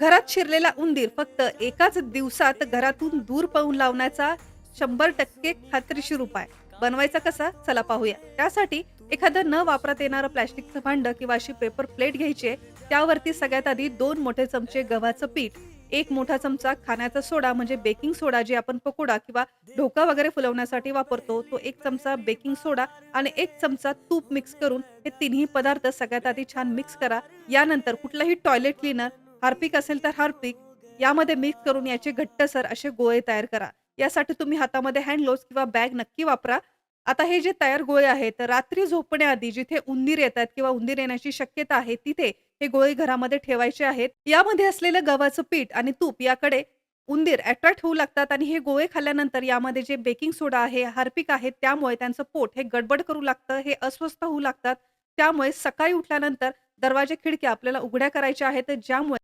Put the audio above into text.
घरात शिरलेला उंदीर फक्त एकाच दिवसात घरातून दूर पळून लावण्याचा शंभर टक्के खात्रीशीर उपाय बनवायचा कसा? चला पाहूया. त्यासाठी एखादं न वापरात येणारं प्लॅस्टिकचं भांड किंवा अशी पेपर प्लेट घ्यायची त्यावरती सगळ्यात आधी दोन मोठे चमचे गव्हाचं पीठ एक मोठा चमचा खाण्याचा सोडा म्हणजे बेकिंग सोडा जे आपण पकोडा किंवा ढोका वगैरे फुलवण्यासाठी वापरतो तो एक चमचा बेकिंग सोडा आणि एक चमचा तूप मिक्स करून हे तिन्ही पदार्थ सगळ्यात आधी छान मिक्स करा. यानंतर कुठलाही टॉयलेट क्लिनर हार्पिक असेल तर हार्पिक. यामध्ये मिक्स करून याचे घट्टसर असे गोळे तयार करा. यासाठी तुम्ही हातामध्ये हँड ग्लोव्स किंवा बॅग नक्की वापरा. आता हे जे तयार गोळे आहेत रात्री झोपण्याआधी जिथे उंदीर येतात किंवा उंदीर येण्याची शक्यता आहे तिथे हे गोळे घरामध्ये ठेवायचे आहेत. यामध्ये असलेलं गव्हाचं पीठ आणि तूप याकडे उंदीर अट्रॅक्ट होऊ लागतात आणि हे गोळे खाल्ल्यानंतर यामध्ये जे बेकिंग सोडा आहे हार्पिक आहे त्यामुळे त्यांचं पोट हे गडबड करू लागतं हे अस्वस्थ होऊ लागतात. त्यामुळे सकाळी उठल्यानंतर दरवाजे खिडक्या आपल्याला उघड्या करायच्या आहेत ज्यामुळे